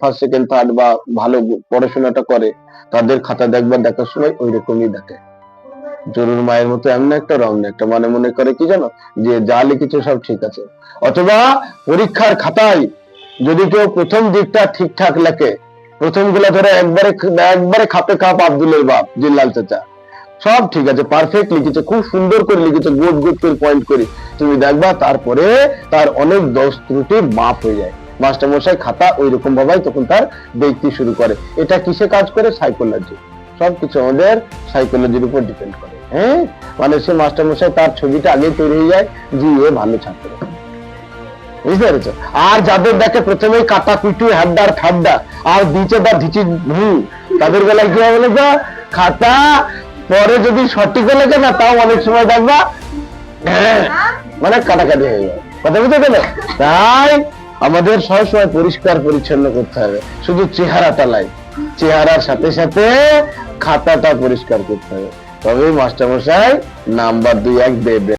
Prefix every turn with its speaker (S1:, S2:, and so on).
S1: First second third বা ভালো পড়াশোনাটা করে, তাদের খাতা দেখবার দেখার সময় ওই রকমই দেখে। জরুর মায়ের মতো এমন একটা রং একটা মানে মনে করে কি জানো? যে যা লিখেছে সব ঠিক আছে। অথবা পরীক্ষার খাতায় যদি কেউ প্রথম দিকটা ঠিকঠাক লেখে প্রথমগুলা ধরে একবারে একবারে খাপে খাপ আব্দুলের বাপ, জিল্লাল চাচা, সব ঠিক আছে পারফেক্ট লিখেছে, খুব সুন্দর করে লিখেছে গুড গুড করে পয়েন্ট করে। তুমি দেখবা তারপরে তার অনেক দোষ ত্রুটি মাপ হয়ে যায়। মাস্টার মশাই খাতা ওই রকম ভাবেই তখন তার দেখতে শুরু করে। এটা কিসে কাজ করে? সাইকোলজি সবকিছু আমাদের সাইকোলজির উপর ডিপেন্ড করে। হ্যাঁ? মানে সে মাস্টার মশাই তার ছবিটা আগে তৈরি হয়ে যায় জি এ ভালো ছাত্র। বুঝতে পেরেছ? আর যাদের দেখে প্রথমেই কাটা পিটু হ্যাড্ডার ফাড্ডা আর দিচে বা ধিচি ভু তাদের বেলায় কি হবে বলো খাতা। পরে যদি সঠিক লেখে না তাও অনেক সময় দেখবা হ্যাঁ, মানে কাটাকাটি হয়ে যায়। কথা বুঝতে পেলে তাই আমাদের সবসময় পরিষ্কার পরিচ্ছন্ন করতে হবে। শুধু চেহারাটা লাই চেহারার সাথে সাথে খাতাটা পরিষ্কার করতে হবে। তবে মাস্টারমশাই নাম্বার দুই এক দেবে।